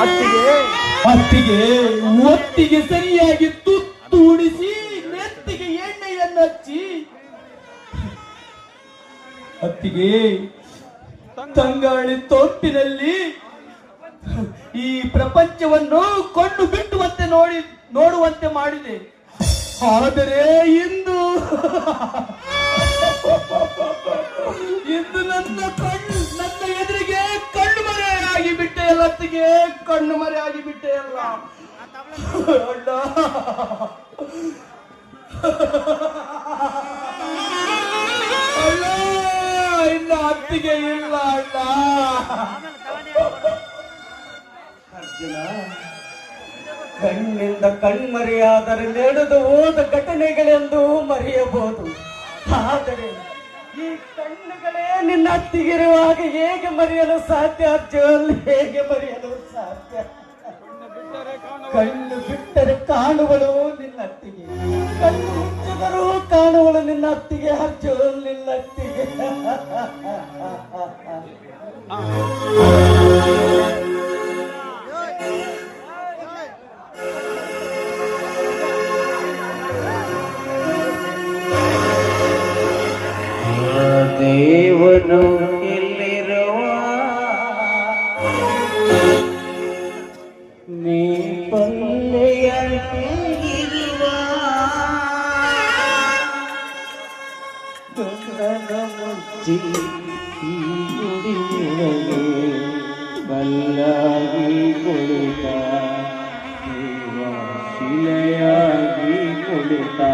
ಅತ್ತಿಗೆ ಅತ್ತಿಗೆ ಒತ್ತಿಗೆ ಸರಿಯಾಗಿ ತುತ್ತು ಉಣಿಸಿ ನೆತ್ತಿಗೆ ಎಣ್ಣೆಯನ್ನು ಹಚ್ಚಿ ಅತ್ತಿಗೆ ತಂಗಾಳಿ ತೋಪಿನಲ್ಲಿ ಈ ಪ್ರಪಂಚವನ್ನು ಕೊಂಡು ಬಿಟ್ಟುವಂತೆ ನೋಡಿ, ನೋಡುವಂತೆ ಮಾಡಿದೆ. ಆದರೆ ಇಂದು ಇಂದು ನನ್ನ ಅತ್ತಿಗೆ ಕಣ್ಣು ಮರೆಯಾಗಿ ಬಿಟ್ಟೆಯಲ್ಲ ಅಣ್ಣ. ಅಣ್ಣ, ಇನ್ನ ಅತ್ತಿಗೆ ಇಲ್ಲ, ಅಣ್ಣ. ಅರ್ಜುನ, ಕಣ್ಣಿಂದ ಕಣ್ಮರೆಯಾದರೆ ನಡೆದು ಹೋದ ಘಟನೆಗಳೆಂದು ಮರೆಯಬಹುದು. ಆದರೆ ಈ ಕಣ್ಣುಗಳೇ ನಿನ್ನ ಅತ್ತಿಗಿರುವಾಗ ಹೇಗೆ ಮರೆಯಲು ಸಾಧ್ಯ? ಅರ್ಜುನ್ ಹೇಗೆ ಮರೆಯಲು ಸಾಧ್ಯ? ಕಣ್ಣು ಬಿಟ್ಟರೆ ಕಾಣುವಳು ನಿನ್ನ ಅತ್ತಿಗೆ ಕಣ್ಣು ಮುಚ್ಚಿದರೂ ಕಾಣುವಳು ನಿನ್ನ ಅತ್ತಿಗೆ ಅರ್ಜುನ್ ನಿನ್ನ ಅತ್ತಿಗೆ ಇಲ್ಲಿರುವ ನೀ ಪಲ್ಲೆಯಲ್ಲಿರುವ ದುಂಡದ ಮುಚ್ಚಿ ಈ ಗುಡಿಯೊಳಗೆ ಬಲ್ಲಾಗಿ ಕೊಡುತ್ತ ಶಿಲೆಯಾಗಿ ಕೊಡುತ್ತಾ